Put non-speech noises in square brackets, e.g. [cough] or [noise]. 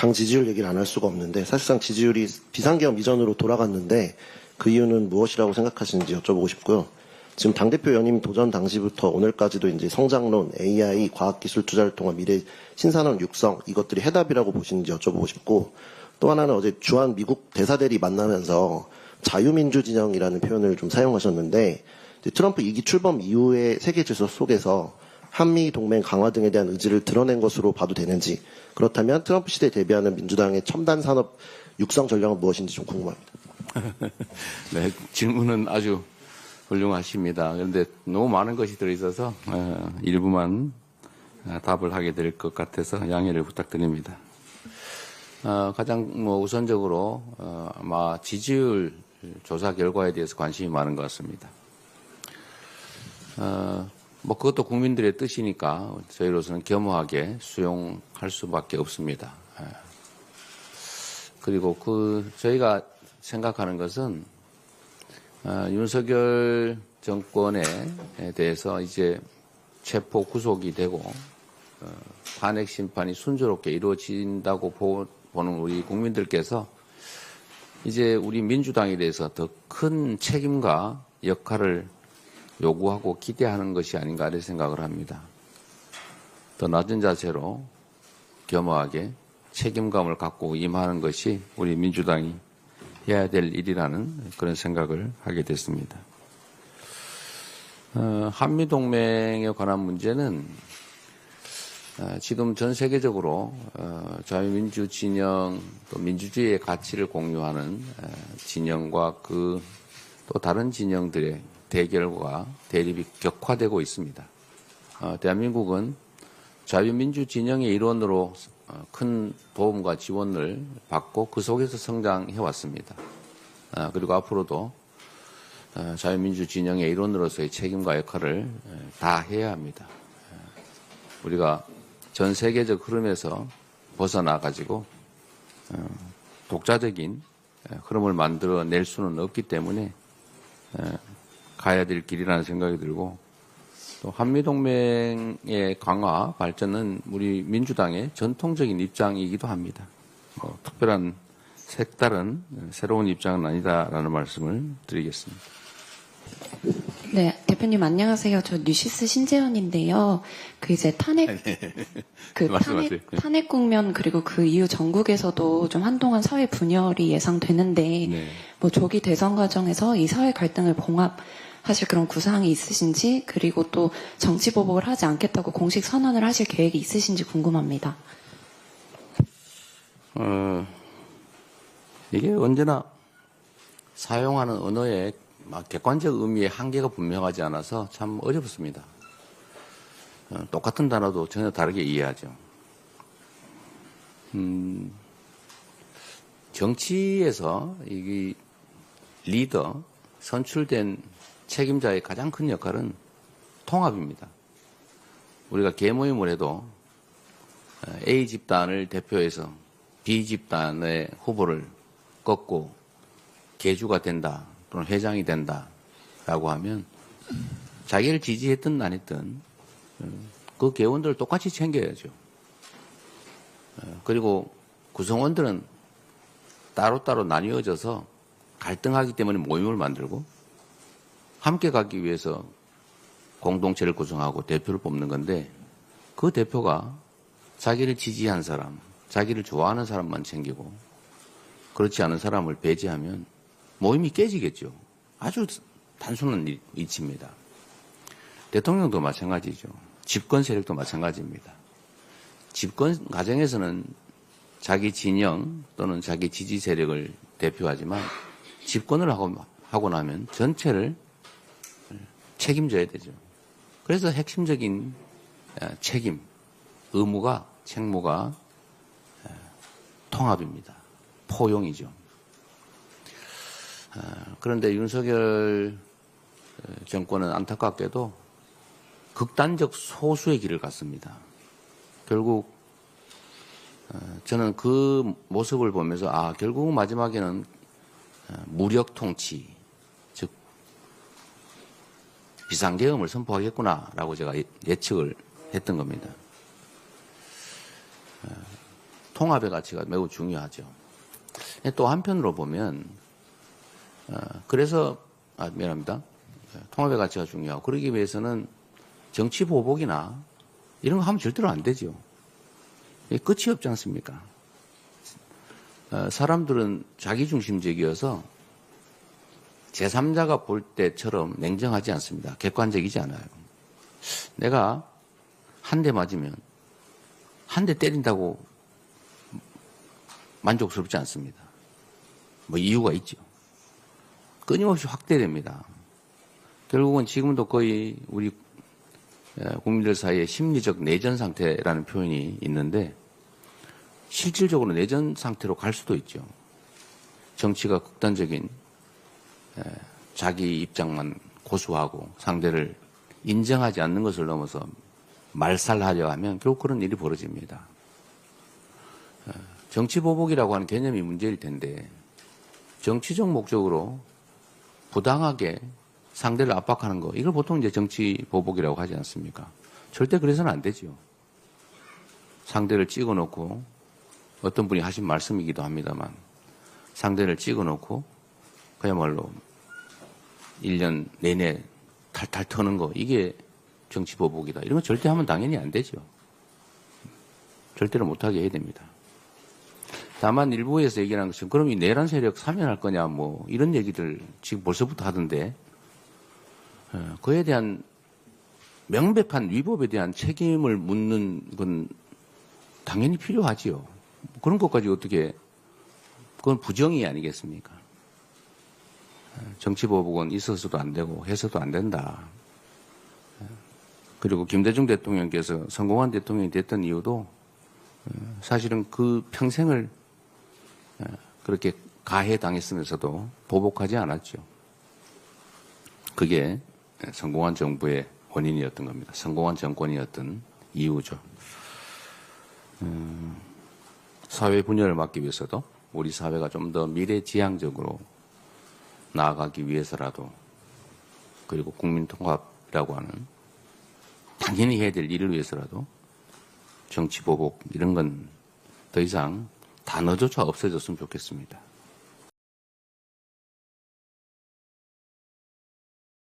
당 지지율 얘기를 안 할 수가 없는데 사실상 지지율이 비상계엄 이전으로 돌아갔는데 그 이유는 무엇이라고 생각하시는지 여쭤보고 싶고요. 지금 당대표 연임 도전 당시부터 오늘까지도 이제 성장론, AI, 과학기술 투자를 통한 미래 신산업 육성 이것들이 해답이라고 보시는지 여쭤보고 싶고 또 하나는 어제 주한 미국 대사들이 만나면서 자유민주 진영이라는 표현을 좀 사용하셨는데 트럼프 2기 출범 이후의 세계 질서 속에서 한미 동맹 강화 등에 대한 의지를 드러낸 것으로 봐도 되는지 그렇다면 트럼프 시대에 대비하는 민주당의 첨단 산업 육성 전략은 무엇인지 좀 궁금합니다. [laughs] 네, 질문은 아주 훌륭하십니다. 그런데 너무 많은 것이 들어있어서 어, 일부만 어, 답을 하게 될 것 같아서 양해를 부탁드립니다. 어, 가장 뭐 우선적으로 어, 아마 지지율 조사 결과에 대해서 관심이 많은 것 같습니다. 어, 뭐 그것도 국민들의 뜻이니까 저희로서는 겸허하게 수용할 수밖에 없습니다. 예. 그리고 그 저희가 생각하는 것은 어, 윤석열 정권에 대해서 이제 체포 구속이 되고 어, 탄핵 심판이 순조롭게 이루어진다고 보, 보는 우리 국민들께서 이제 우리 민주당에 대해서 더 큰 책임과 역할을 요구하고 기대하는 것이 아닌가 이런 생각을 합니다. 더 낮은 자세로 겸허하게 책임감을 갖고 임하는 것이 우리 민주당이 해야 될 일이라는 그런 생각을 하게 됐습니다. 어, 한미동맹에 관한 문제는 어, 지금 전 세계적으로 어, 자유민주 진영 또 민주주의의 가치를 공유하는 어, 진영과 그 또 다른 진영들의 대결과 대립이 격화되고 있습니다. 어, 대한민국은 자유민주 진영의 일원으로 어, 큰 도움과 지원을 받고 그 속에서 성장해 왔습니다. 어, 그리고 앞으로도 어, 자유민주 진영의 일원으로서의 책임과 역할을 어, 다 해야 합니다. 어, 우리가 전 세계적 흐름에서 벗어나 가지고 어, 독자적인 어, 흐름을 만들어낼 수는 없기 때문에 어, 가야 될 길이라는 생각이 들고 또 한미동맹의 강화 발전은 우리 민주당의 전통적인 입장이기도 합니다. 뭐 특별한 색다른 새로운 입장은 아니다라는 말씀을 드리겠습니다. 네, 대표님 안녕하세요. 저 뉴시스 신재현인데요. 그 이제 탄핵 [laughs] 그 말씀하세요. 탄핵 네. 탄핵 국면 그리고 그 이후 전국에서도 좀 한동안 사회 분열이 예상되는데 네. 뭐 조기 대선 과정에서 이 사회 갈등을 봉합 하실 그런 구상이 있으신지 그리고 또 정치 보복을 하지 않겠다고 공식 선언을 하실 계획이 있으신지 궁금합니다. 어, 이게 언제나 사용하는 언어의 막 객관적 의미의 한계가 분명하지 않아서 참 어렵습니다. 어, 똑같은 단어도 전혀 다르게 이해하죠. 음, 정치에서 이 리더, 선출된 책임자의 가장 큰 역할은 통합입니다. 우리가 개모임을 해도 어, A 집단을 대표해서 B 집단의 후보를 꺾고 개주가 된다 또는 회장이 된다라고 하면 자기를 지지했든 안 했든 음, 그 개원들을 똑같이 챙겨야죠. 어, 그리고 구성원들은 따로따로 나뉘어져서 갈등하기 때문에 모임을 만들고 함께 가기 위해서 공동체를 구성하고 대표를 뽑는 건데 그 대표가 자기를 지지한 사람, 자기를 좋아하는 사람만 챙기고 그렇지 않은 사람을 배제하면 모임이 깨지겠죠. 아주 단순한 일- 이치입니다. 대통령도 마찬가지죠. 집권 세력도 마찬가지입니다. 집권 과정에서는 자기 진영 또는 자기 지지 세력을 대표하지만 집권을 하고, 하고 나면 전체를 책임져야 되죠. 그래서 핵심적인 어, 책임, 의무가, 책무가 어, 통합입니다. 포용이죠. 어, 그런데 윤석열 어, 정권은 안타깝게도 극단적 소수의 길을 갔습니다. 결국 어, 저는 그 모습을 보면서 아 결국 마지막에는 어, 무력 통치, 즉 비상계엄을 선포하겠구나라고 제가 예- 예측을 했던 겁니다. 어, 통합의 가치가 매우 중요하죠. 또 한편으로 보면 어, 그래서 아 미안합니다. 통합의 가치가 중요하고 그러기 위해서는 정치 보복이나 이런 거 하면 절대로 안 되죠. 끝이 없지 않습니까? 어, 사람들은 자기중심적이어서 제3자가 볼 때처럼 냉정하지 않습니다. 객관적이지 않아요. 내가 한 대 맞으면 한 대 때린다고 만족스럽지 않습니다. 뭐 이유가 있죠. 끊임없이 확대됩니다. 결국은 지금도 거의 우리 에, 국민들 사이에 심리적 내전 상태라는 표현이 있는데 실질적으로 내전 상태로 갈 수도 있죠. 정치가 극단적인 에, 자기 입장만 고수하고 상대를 인정하지 않는 것을 넘어서 말살하려 하면 결국 그런 일이 벌어집니다. 에, 정치 보복이라고 하는 개념이 문제일 텐데 정치적 목적으로 부당하게 상대를 압박하는 거 이걸 보통 이제 정치 보복이라고 하지 않습니까? 절대 그래서는 안 되죠. 상대를 찍어놓고 어떤 분이 하신 말씀이기도 합니다만 상대를 찍어놓고 그야말로 1년 내내 탈탈 터는 거 이게 정치 보복이다. 이런 건 절대 하면 당연히 안 되죠. 절대로 못하게 해야 됩니다. 다만 일부에서 얘기하는 것은 그럼 이 내란 세력 사면할 거냐 뭐 이런 얘기들 지금 벌써부터 하던데 어, 그에 대한 명백한 위법에 대한 책임을 묻는 건 당연히 필요하지요. 그런 것까지 어떻게 그건 부정이 아니겠습니까? 어, 정치보복은 있어서도 안 되고 해서도 안 된다. 어, 그리고 김대중 대통령께서 성공한 대통령이 됐던 이유도 어, 사실은 그 평생을 어, 그렇게 가해 당했으면서도 보복하지 않았죠. 그게 성공한 정부의 원인이었던 겁니다. 성공한 정권이었던 이유죠. 음, 사회 분열을 막기 위해서도 우리 사회가 좀 더 미래지향적으로 나아가기 위해서라도 그리고 국민 통합이라고 하는 당연히 해야 될 일을 위해서라도 정치 보복 이런 건 더 이상 단어조차 없어졌으면 좋겠습니다.